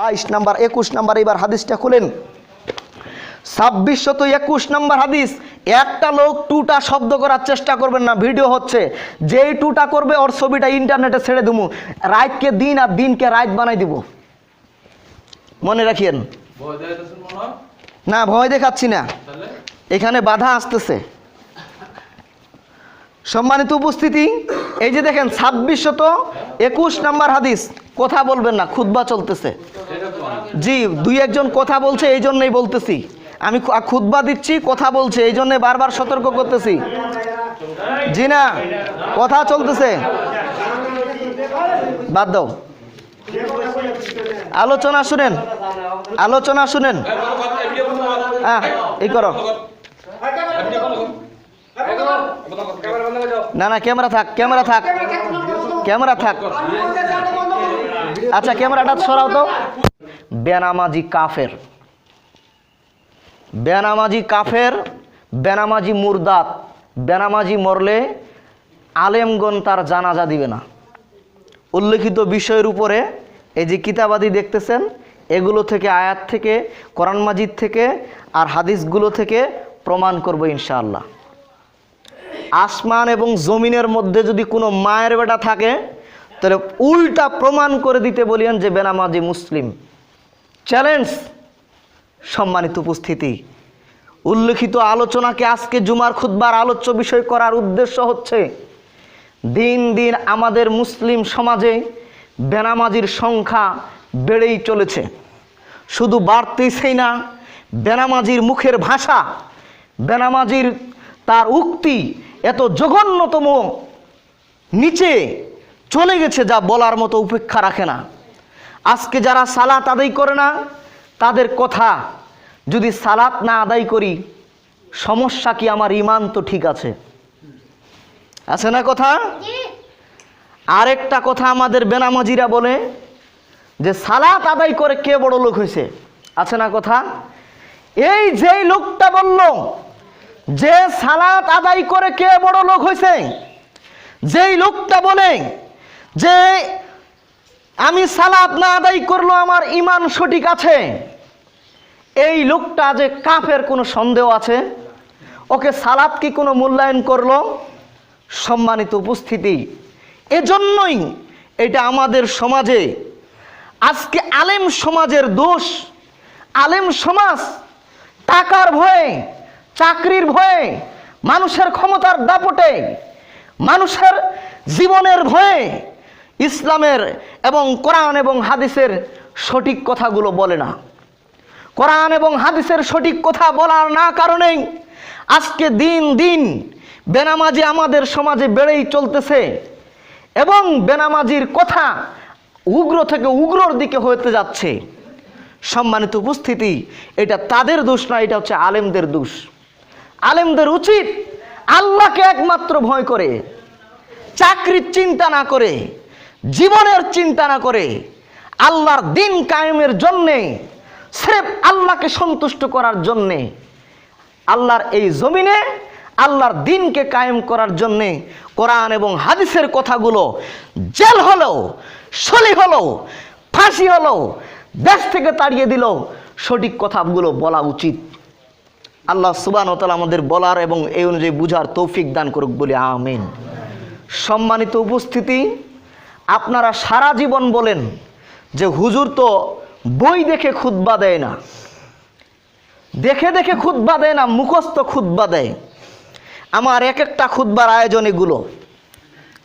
বাইশ নাম্বার একুশ নাম্বার এবার হাদিসটা খুলেন। ছাব্বিশশত একুশ নাম্বার হাদিস একটা লোক টুটা শব্দ করার চেষ্টা করবেন না ভিডিও হচ্ছে। যেই টুটা করবে ওর ছবিটা ইন্টারনেটে ছেড়ে দেবো রাতকে দিন আর দিনকে রাত বানাই দিব। মনে রাখিয়েন। না ভয় দেখাচ্ছি না। এখানে বাধা আসতেছে। সম্মানিত উপস্থিতি, এই যে দেখেন ছাব্বিশ শত একুশ নাম্বার হাদিস, কথা বলবেন না, খুতবা চলতেছে। জি, দুই একজন কথা বলছে, এই জন্যই বলতেছি। আমি খু- খুতবা দিচ্ছি, কথা বলছে, এই জন্য বারবার সতর্ক করতেছি। জি না, কথা চলতেছে। বাদ দাও। আলোচনা শুনেন আলোচনা শুনেন। হ্যাঁ এই করো। না না, ক্যামেরা থাক ক্যামেরা থাক। ক্যামেরা থাক। আচ্ছা ক্যামেরাটা সরাও তো। বেনামাজি কাফের। বেনামাজি কাফের, বেনামাজি মুরদাত বেনামাজি মরলে আলেমগণ তার জানাজা দিবে না। উল্লেখিত বিষয়ের উপরে এই যে কিতাবাদি দেখতেছেন, এগুলো থেকে, আয়াত থেকে, কোরআন মাজিদ থেকে আর হাদিসগুলো থেকে প্রমাণ করব ইনশাআল্লাহ। আসমান এবং জমিনের মধ্যে যদি কোনো মায়ের বেটা থাকে, তাহলে উল্টা প্রমাণ করে দিতে বলিয়েন যে বেনামাজি মুসলিম। চ্যালেঞ্জ, সম্মানিত উপস্থিতি। উল্লেখিত আলোচনাকে আজকে জুমার খুদ্বার আলোচ্য বিষয় করার উদ্দেশ্য হচ্ছে, দিন দিন আমাদের মুসলিম সমাজে বেনামাজির সংখ্যা বেড়েই চলেছে। শুধু বাড়তেছেই না, বেনামাজির মুখের ভাষা, বেনামাজির তার উক্তি এত জঘন্যতম নিচে চলে গেছে যা বলার মতো উপেক্ষা রাখে না। আজকে যারা সালাত আদায় করে না তাদের কথা যদি সালাত না আদায় করি সমস্যা কি আমার ইমান তো ঠিক আছে? আছে না কথা? আরেকটা কথা আমাদের বেনামাজিরা বলে যে সালাত আদায় করে কে বড় লোক হয়েছে? আছে না কথা? এই যেই লোকটা বলল যে সালাত আদায় করে কে বড় লোক হয়েছে যেই লোকটা বলে যে আমি সালাত না আদায় করল আমার ইমান সঠিক আছে, এই লোকটা যে কাফের কোনো সন্দেহ আছে? ওকে সালাত কি কোনো মূল্যায়ন করল? সম্মানিত উপস্থিতি। এজন্যই এটা আমাদের সমাজে, আজকে আলেম সমাজের দোষ, আলেম সমাজ টাকার ভয়ে চাকরির ভয়ে, মানুষের ক্ষমতার দাপটে, মানুষের জীবনের ভয়ে ইসলামের এবং কোরআন এবং হাদিসের সঠিক কথাগুলো বলে না। কোরআন এবং হাদিসের সঠিক কথা বলার না কারণেই আজকে দিন দিন বেনামাজি আমাদের সমাজে বেড়েই চলতেছে এবং বেনামাজির কথা উগ্র থেকে উগ্রর দিকে হতে যাচ্ছে। সম্মানিত উপস্থিতি, এটা তাদের দোষ না, এটা হচ্ছে আলেমদের দোষ। আলেমদের উচিত আল্লাহকে একমাত্র ভয় করে, চাকরির চিন্তা না করে, জীবনের চিন্তা না করে, আল্লাহর দিন কায়েমের জন্যে, স্রেফ আল্লাহকে সন্তুষ্ট করার জন্যে, আল্লাহর এই জমিনে, আল্লাহর দিনকে কায়েম করার জন্যে কোরআন এবং হাদিসের কথাগুলো জেল হলো সলি হলো ফাঁসি হলো দেশ থেকে তাড়িয়ে দিল সঠিক কথাগুলো বলা উচিত। আল্লাহ সুবান তালা আমাদের বলার এবং এই অনুযায়ী বুঝার তৌফিক দান করুক বলে আমিন। সম্মানিত উপস্থিতি, আপনারা সারা জীবন বলেন যে হুজুর তো বই দেখে খুতবা দেয় না। দেখে দেখে খুতবা দেয় না, মুখস্থ খুতবা দেয়। আমার এক একটা খুতবার আয়োজন এগুলো।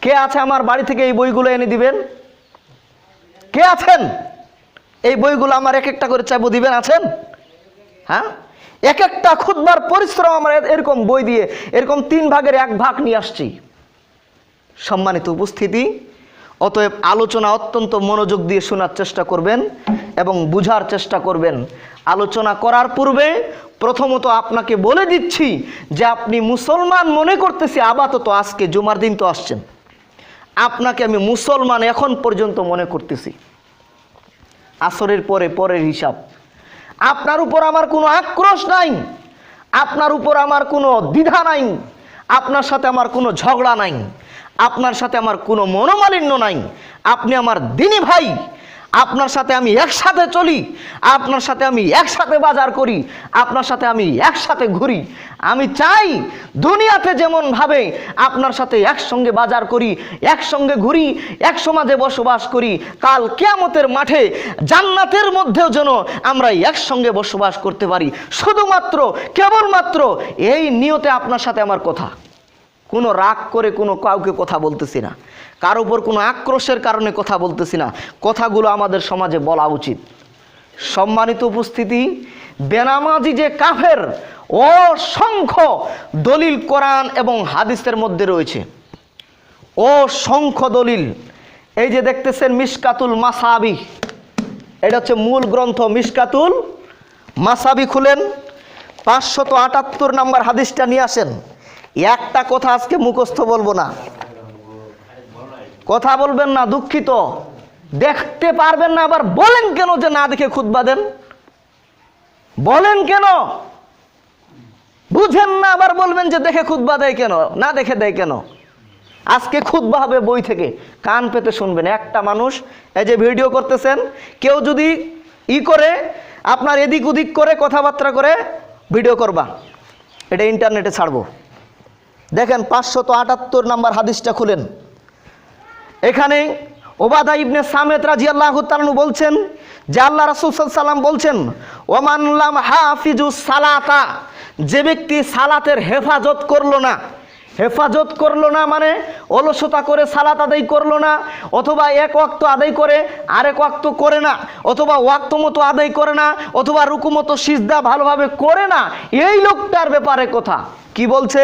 কে আছে আমার বাড়ি থেকে এই বইগুলো এনে দিবেন? কে আছেন? এই বইগুলো আমার এক একটা করে চাইব দিবেন? আছেন? হ্যাঁ? এক একটা খুদবার পরিশ্রম আমরা এরকম বই দিয়ে, এরকম তিন ভাগের এক ভাগ নিয়ে আসছি। সম্মানিত উপস্থিতি, অতএব আলোচনা অত্যন্ত মনোযোগ দিয়ে শোনার চেষ্টা করবেন এবং বুঝার চেষ্টা করবেন। আলোচনা করার পূর্বে প্রথমত আপনাকে বলে দিচ্ছি যে আপনি মুসলমান মনে করতেছি, আপাতত আজকে জুমার দিন তো আসছেন। আপনাকে আমি মুসলমান এখন পর্যন্ত মনে করতেছি। আসরের পরে পরের হিসাব। আপনার উপর আমার কোনো আক্রোশ নাই। আপনার উপর আমার কোনো দ্বিধা নাই। আপনার সাথে আমার কোনো ঝগড়া নাই। আপনার সাথে আমার কোনো মনোমালিন্য নাই। আপনি আমার দিনী ভাই। আপনার সাথে আমি একসাথে চলি, আপনার সাথে আমি একসাথে বাজার করি, আপনার সাথে আমি একসাথে ঘুরি। আমি চাই দুনিয়াতে যেমন ভাবে আপনার সাথে একসঙ্গে বাজার করি, একসঙ্গে ঘুরি, এক সমাজে বসবাস করি, কাল কেয়ামতের মাঠে জান্নাতের মধ্যেও যেন আমরা একসঙ্গে বসবাস করতে পারি। শুধুমাত্র, কেবলমাত্র এই নিয়তে আপনার সাথে আমার কথা। কোনো রাগ করে কোনো কাউকে কথা বলতেছি না। কার উপর কোনো আক্রোশের কারণে কথা বলতেছি না। কথাগুলো আমাদের সমাজে বলা উচিত। সম্মানিত উপস্থিতি, বেনামাজি যে কাফের, অসংখ্য দলিল কোরআন এবং হাদিসের মধ্যে রয়েছে। অসংখ্য দলিল। এই যে দেখতেছেন মিসকাতুল মাসাবি, এটা হচ্ছে মূল গ্রন্থ মিসকাতুল মাসাবি খুলেন। পাঁচশত আটাত্তর নাম্বার হাদিসটা নিয়ে আসেন। একটা কথা আজকে মুখস্থ বলব না। কথা বলবেন না, দুঃখিত। দেখতে পারবেন না, আবার বলেন কেন যে না দেখে খুতবা দেন? বলেন কেন? বুঝেন না, আবার বলবেন যে দেখে খুতবা দেয় কেন? না দেখে দেয় কেন? আজকে খুতবা হবে বই থেকে। কান পেতে শুনবেন। একটা মানুষ এই যে ভিডিও করতেছেন, কেউ যদি ই করে, আপনার এদিক ওদিক করে, কথাবার্তা করে, ভিডিও করবা। এটা ইন্টারনেটে ছাড়বো। দেখেন পাঁচশত আটাত্তর নাম্বার হাদিসটা খুলেন। এখানে ওবাদা ইবনে সামেদ রাজি আল্লাহ বলছেন যে আল্লাহ রাসুল সাল্লাম বলছেন ওমানুল্লাম হাফিজু সালাতা যে ব্যক্তি সালাতের হেফাজত করল না হেফাজত করল না মানে অলসতা করে সালাত আদায় করল না, অথবা এক ওয়াক্ত আদায় করে আরেক ওয়াক্ত করে না, অথবা ওয়াক্ত মতো আদায় করে না, অথবা রুকুমতো সিজদা ভালোভাবে করে না, এই লোকটার ব্যাপারে কথা। কি বলছে?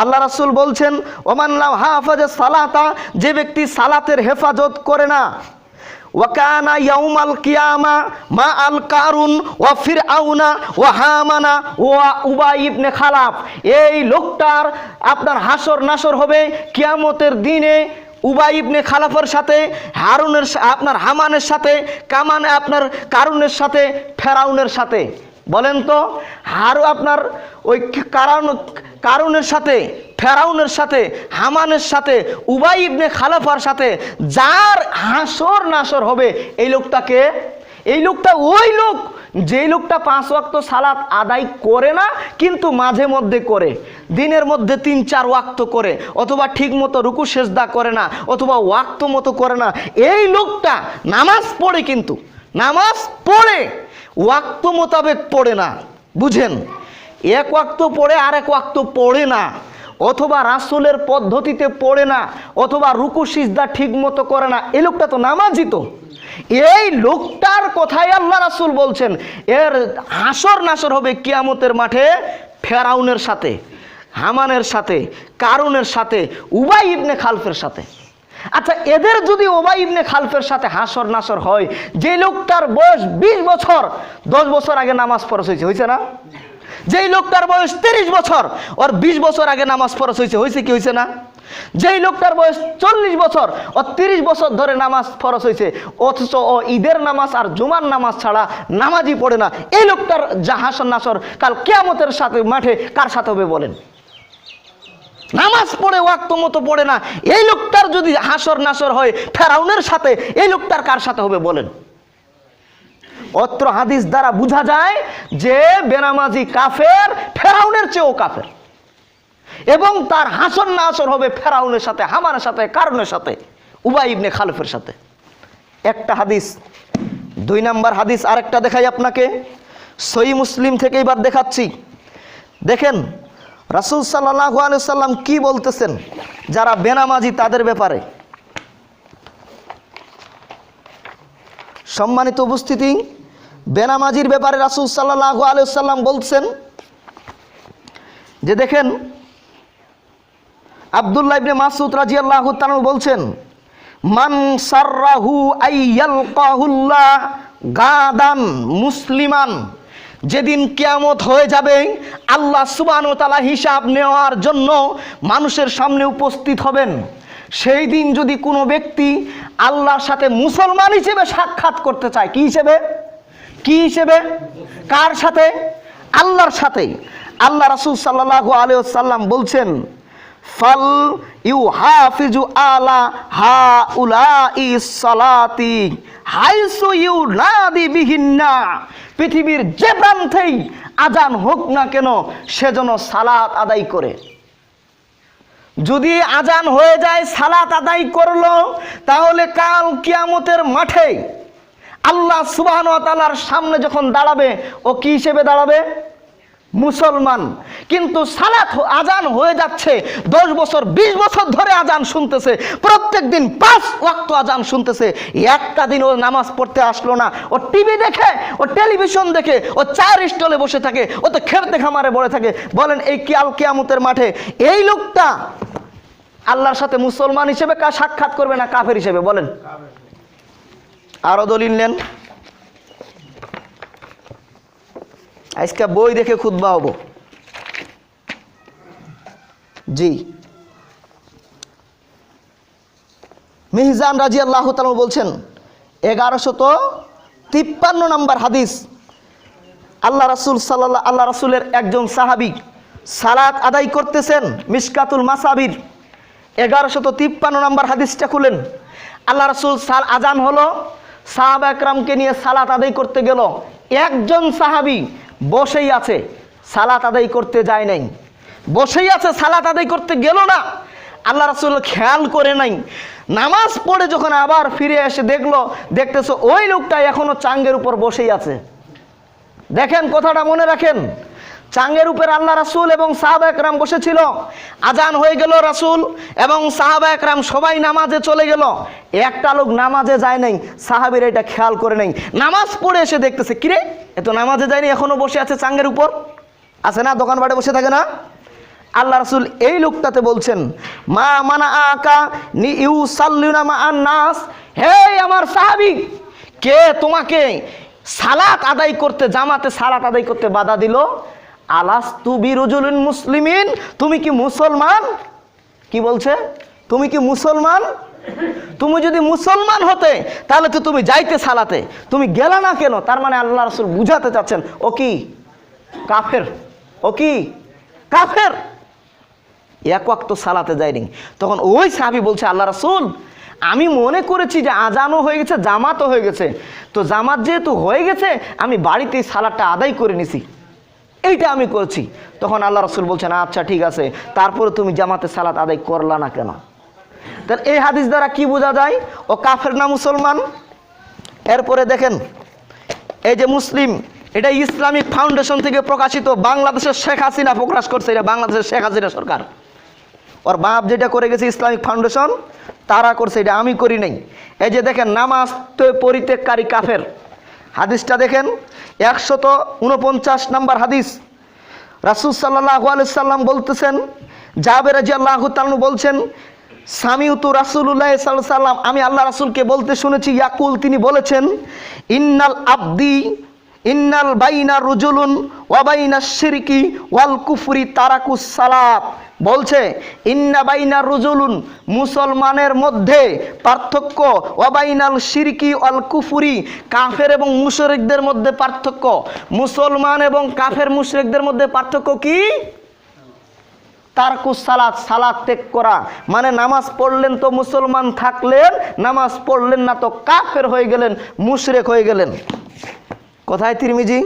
আল্লাহ রাসুল বলছেন ওমান্লাম হাফাজ সালাতা যে ব্যক্তি সালাতের হেফাজত করে না ওয়াকানা ইয়াউমাল কিয়ামা মা আল কারুন ওয়া ফিরআউনা ওয়া হামানা ওয়া উবাই খালাফ। এই লোকটার আপনার হাসর নাসর হবে কিয়ামতের দিনে উবাই ইবনে খালাফের সাথে, হারুনের আপনার হামানের সাথে, কামানে আপনার কারুনের সাথে, ফেরাউনের সাথে। বলেন তো, হারু আপনার ওই কারণ কারুনের সাথে, ফেরাউনের সাথে, হামানের সাথে, উবাই ইবনে খালাফার সাথে, যার হাসর নাসর হবে এই লোকটাকে, এই লোকটা ওই লোক, যেই লোকটা পাঁচ ওয়াক্ত সালাত আদায় করে না, কিন্তু মাঝে মধ্যে করে, দিনের মধ্যে তিন চার ওয়াক্ত করে, অথবা ঠিক মতো রুকু সেজদা করে না, অথবা ওয়াক্ত মতো করে না, এই লোকটা নামাজ পড়ে কিন্তু, নামাজ পড়ে। ওয়াক্ত মোতাবেক পড়ে না, বুঝেন? এক ওয়াক্ত পড়ে আর এক ওয়াক্ত পড়ে না, অথবা রাসুলের পদ্ধতিতে পড়ে না, অথবা রুকু, সিজদা ঠিক মতো করে না, এই লোকটা তো নামাজি তো। এই লোকটার কথাই আল্লাহ রাসুল বলছেন, এর হাসর নাসর হবে কিয়ামতের মাঠে ফেরাউনের সাথে, হামানের সাথে, কারুনের সাথে, উবাই ইবনে খালফের সাথে। আচ্ছা এদের যদি ওবাই ইবনে খালফের সাথে হাসর নাসর হয়, যে লোকটার বয়স বিশ বছর, দশ বছর আগে নামাজ ফরজ হয়েছে হয়েছে না? যেই লোকটার বয়স তিরিশ বছর, ওর বিশ বছর আগে নামাজ ফরজ হয়েছে হয়েছে কি, হয়েছে না? যেই লোকটার বয়স চল্লিশ বছর ও তিরিশ বছর ধরে নামাজ ফরস হয়েছে, অথচ ও ঈদের নামাজ আর জুমার নামাজ ছাড়া নামাজই পড়ে না। এই লোকটার যা হাসর নাসর কাল কেয়ামতের সাথে মাঠে কার সাথে হবে বলেন? নামাজ পড়ে, ওয়াক্ত মতো পড়ে না। এই লোকটার যদি হাসর নাসর হয় ফেরাউনের সাথে, এই লোকটার কার সাথে হবে বলেন? অত্র হাদিস দ্বারা বোঝা যায় যে বেনামাজি কাফের ফেরাউনের চেয়েও কাফের। এবং তার হাসর না আসর হবে ফেরাউনের সাথে হামানের সাথে কারণের সাথে, উবাই ইবনে খালফের সাথে। একটা হাদিস, দুই নাম্বার হাদিস আরেকটা দেখাই আপনাকে। সই মুসলিম থেকে এবার দেখাচ্ছি। দেখেন রাসুল সাল্লাহু আলসালাম কি বলতেছেন? যারা বেনামাজি তাদের ব্যাপারে। সম্মানিত উপস্থিতি, বেনামাজির ব্যাপারে রাসুল সাল্লাহু আলসালাম বলছেন যে দেখেন, আবদুল্লাহ ইবনে মাসুদ রাজিয়াল্লাহু তাআলা বলছেন, মান সাররাহু আইয়ালকাহুল্লাহ গাদান মুসলিমান। যেদিন কেয়ামত হয়ে যাবে, আল্লাহ সুবান তালা হিসাব নেওয়ার জন্য মানুষের সামনে উপস্থিত হবেন। সেই দিন যদি কোনো ব্যক্তি আল্লাহর সাথে মুসলমান হিসেবে সাক্ষাৎ করতে চায়, কি হিসেবে? কি হিসেবে? কার সাথে? আল্লাহর সাথে। আল্লাহ রাসুল সাল্লাহ আলিয়াল্লাম বলছেন ফাল ইউ হাফিজু আলা হা উলা ই সালাতি, হাইসু ইউ নাদি বিহিন্না। পৃথিবীর যে প্রান্তেই আজান হোক না কেন সেজন্য সালাত আদায় করে। যদি আজান হয়ে যায়, সালাত আদায় করল, তাহলে কাল কিয়ামতের মাঠে আল্লাহ সুবাহন তালার সামনে যখন দাঁড়াবে, ও কি হিসেবে দাঁড়াবে? মুসলমান। কিন্তু সালাত আজান হয়ে যাচ্ছে, দশ বছর, বিশ বছর ধরে আজান শুনতেছে প্রত্যেক দিন পাঁচ ওয়াক্ত আজান শুনতেছে। একটা দিন ও নামাজ পড়তে আসলো না, ও টিভি দেখে, ও টেলিভিশন দেখে, ও চার স্টলে বসে থাকে, ও তো খেলতে খামারে বলে থাকে। বলেন, এই কিয়াল কিয়ামতের মাঠে এই লোকটা আল্লাহর সাথে মুসলমান হিসেবে সাক্ষাৎ করবে না কাফের হিসেবে? বলেন। আরও দলিল নেন। আজকে বই দেখে খুদবা হব। জি। মিহিজান রাজি আল্লাহ বলছেন, এগারোশত তিপ্পান্ন নম্বর হাদিস, আল্লাহ রাসুল সাল্লাহ আল্লাহ রাসুলের একজন সাহাবি সালাত আদায় করতেছেন মিসকাতুল মাসাবির। এগারোশত তিপ্পান্ন নম্বর হাদিসটা খুলেন। আল্লাহ রাসুল সাল আজান হলো, সাহাব একরামকে নিয়ে সালাত আদায় করতে গেল। একজন সাহাবি বসেই আছে, সালাত আদায় করতে যায় নাই। বসেই আছে, সালাত আদায় করতে গেল না। আল্লাহ রাসুল খেয়াল করে নাই। নামাজ পড়ে যখন আবার ফিরে এসে দেখল, দেখতেছো ওই লোকটা এখনও চাঙ্গের উপর বসেই আছে। দেখেন কথাটা মনে রাখেন। চাঙ্গের উপর আল্লাহ রাসুল এবং সাহাবা একরাম বসেছিল। আজান হয়ে গেল রাসুল এবং সাহাবা একরাম সবাই নামাজে চলে গেল। একটা লোক নামাজে যায় নাই, সাহাবির এটা খেয়াল করে নাই। নামাজ পড়ে এসে দেখতেছে, কিরে, এ তো নামাজে যায়নি, এখনও বসে আছে চাঙ্গের উপর? আছে না, দোকান বাড়ি বসে থাকে না? আল্লাহ রাসুল এই লোকটাতে বলছেন, মা মানা আকা নি ইউ নাস হে আমার সাহাবি, কে তোমাকে সালাত আদায় করতে, জামাতে সালাত আদায় করতে বাধা দিল? আলাস তু বিরুজুলিন মুসলিমিন, তুমি কি মুসলমান? কি বলছে? তুমি কি মুসলমান? তুমি যদি মুসলমান হতে, তাহলে তো তুমি যাইতে সালাতে। তুমি গেলা না কেন? তার মানে আল্লাহ রসুল বুঝাতে চাচ্ছেন, ও কি? কাফের। ও কি? কাফের। এক ওয়াক্ত সালাতে যায়নি। তখন ওই সাহাবি বলছে, আল্লাহ রাসুল, আমি মনে করেছি যে আজানও হয়ে গেছে, জামাতও হয়ে গেছে। তো জামাত যেহেতু হয়ে গেছে, আমি বাড়িতেই সালাদটা আদায় করে নিছি। এইটা আমি করছি। তখন আল্লাহ রসুল বলছেন আচ্ছা ঠিক আছে, তারপরে তুমি জামাতে সালাত আদায় করলা না কেন? তাহলে এই হাদিস দ্বারা কি বোঝা যায়? ও কাফের না মুসলমান? এরপরে দেখেন, এই যে মুসলিম, এটা ইসলামিক ফাউন্ডেশন থেকে প্রকাশিত, বাংলাদেশের শেখ হাসিনা প্রকাশ করছে, এটা বাংলাদেশের শেখ হাসিনা সরকার। ওর বাপ যেটা করে গেছে ইসলামিক ফাউন্ডেশন, তারা করছে, এটা আমি করি নাই। এই যে দেখেন, নামাজ তো পরিত্যাগকারী কাফের হাদিসটা দেখেন, একশত উনপঞ্চাশ নাম্বার হাদিস। রাসুল সাল্লাহ সাল্লাম বলতেছেন, জাবের আল্লাহ তালু বলছেন, সামিউতু রাসুল্লাহ সাল্লাম, আমি আল্লাহ রাসুলকে বলতে শুনেছি, ইয়াকুল, তিনি বলেছেন, ইন্নাল আব্দি, ইন্নাল বাইনা রুজুলুন ওয়াবাইনা শিরকি ওয়াল কুফরি তারাকুস সালাত। বলছে, ইন্না বাইনা রুজুলুন, মুসলমানের মধ্যে পার্থক্য ওয়াবাইনাল শিরকি অল কুফুরি, কাফের এবং মুশরিকদের মধ্যে পার্থক্য। মুসলমান এবং কাফের মুশরিকদের মধ্যে পার্থক্য কি? তারকুস সালাত সালাদ ত্যাগ করা। মানে নামাজ পড়লেন তো মুসলমান থাকলেন, নামাজ পড়লেন না তো কাফের হয়ে গেলেন, মুশরেক হয়ে গেলেন। কোথায় তিরমিজি?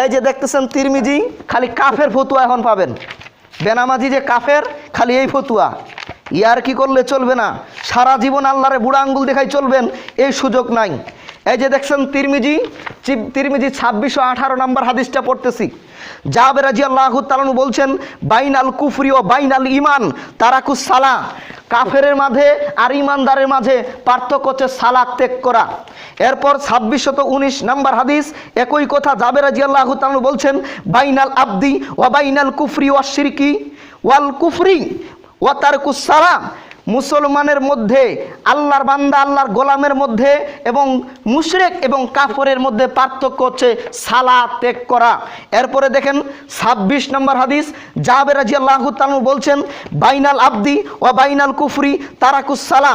এই যে দেখতেছেন তিরমিজি, খালি কাফের ফতুয়া এখন পাবেন। বেনামাজি যে কাফের, খালি এই ফতুয়া। ইয়ার কি করলে চলবে না? সারা জীবন আল্লাহরে বুড়া আঙ্গুল দেখাই চলবেন, এই সুযোগ নাই। এই যে দেখছেন তিরমিজি তিরমিজি ছাব্বিশশো আঠারো নম্বর হাদিসটা পড়তেছি। জাবের রাজি আল্লাহ তালানু বলছেন, বাইনাল কুফরি ও বাইনাল ইমান তারাকুস সালা কাফেরের মাঝে আর ইমানদারের মাঝে পার্থক্য হচ্ছে সালাদ ত্যাগ করা। এরপর ছাব্বিশশত উনিশ নাম্বার হাদিস, একই কথা জাবের রাজি আল্লাহ তালানু বলছেন, বাইনাল আব্দি ও বাইনাল কুফরি ও শিরকি, ওয়াল কুফরি ও তারকুস সালা মুসলমানের মধ্যে, আল্লাহর বান্দা, আল্লাহর গোলামের মধ্যে এবং মুশরেক এবং কাফরের মধ্যে পার্থক্য হচ্ছে সালা ত্যাগ করা। এরপরে দেখেন ছাব্বিশ নম্বর হাদিস, জাবের রাজি আল্লাহ বলছেন, বাইনাল আব্দি ও বাইনাল কুফরি তারাকুস সালা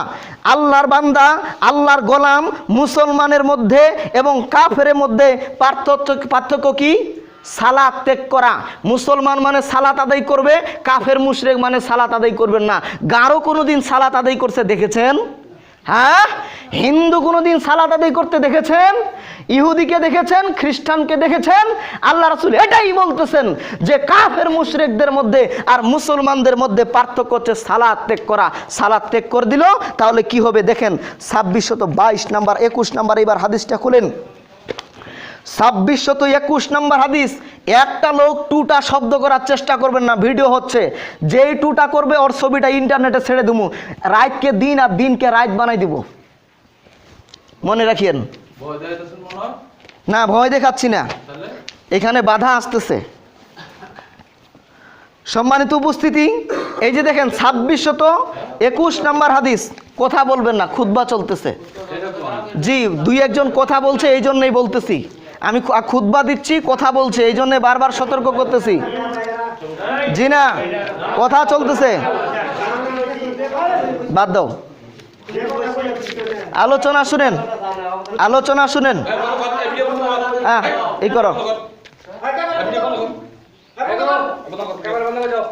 আল্লাহর বান্দা, আল্লাহর গোলাম মুসলমানের মধ্যে এবং কাফের মধ্যে পার্থক্য পার্থক্য কি? সালাত ত্যাগ করা। মুসলমান মানে সালাত আদায় করবে, কাফের মুশরেক মানে সালাত আদায় করবেন না। গারো কোনোদিন সালাত আদায় করছে দেখেছেন? হ্যাঁ? হিন্দু কোনোদিন সালাত আদায় করতে দেখেছেন? ইহুদিকে দেখেছেন? খ্রিস্টানকে দেখেছেন? আল্লাহ রাসুল এটাই বলতেছেন যে কাফের মুশরেকদের মধ্যে আর মুসলমানদের মধ্যে পার্থক্য হচ্ছে সালাদ ত্যাগ করা। সালাদ ত্যাগ করে দিল, তাহলে কি হবে দেখেন? ছাব্বিশশত বাইশ নাম্বার, একুশ নাম্বার এবার হাদিসটা খুলেন। ছাব্বিশশত একুশ নম্বর হাদিস একটা লোক টুটা শব্দ করার চেষ্টা করবেন না ভিডিও হচ্ছে। যেই টুটা করবে ওর ছবিটা ইন্টারনেটে ছেড়ে দেবো রাতকে দিন আর দিনকে রাত বানাই দিব। মনে রাখিয়েন। না ভয় দেখাচ্ছি না। এখানে বাধা আসতেছে। সম্মানিত উপস্থিতি এই যে দেখেন ছাব্বিশশত একুশ নাম্বার হাদিস কথা বলবেন না খুতবা চলতেছে। জি দুই একজন কথা বলছে এই জন্যই বলতেছি। আমি খুতবা দিচ্ছি, কথা বলছে, এই জন্য বারবার সতর্ক করতেছি। জি না কথা চলতেছে। বাদ দাও। আলোচনা শুনেন। আলোচনা শুনেন। হ্যাঁ এই করো।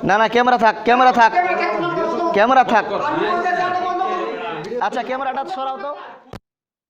না না, ক্যামেরা থাক ক্যামেরা থাক। ক্যামেরা থাক। আচ্ছা ক্যামেরাটা সরাও তো।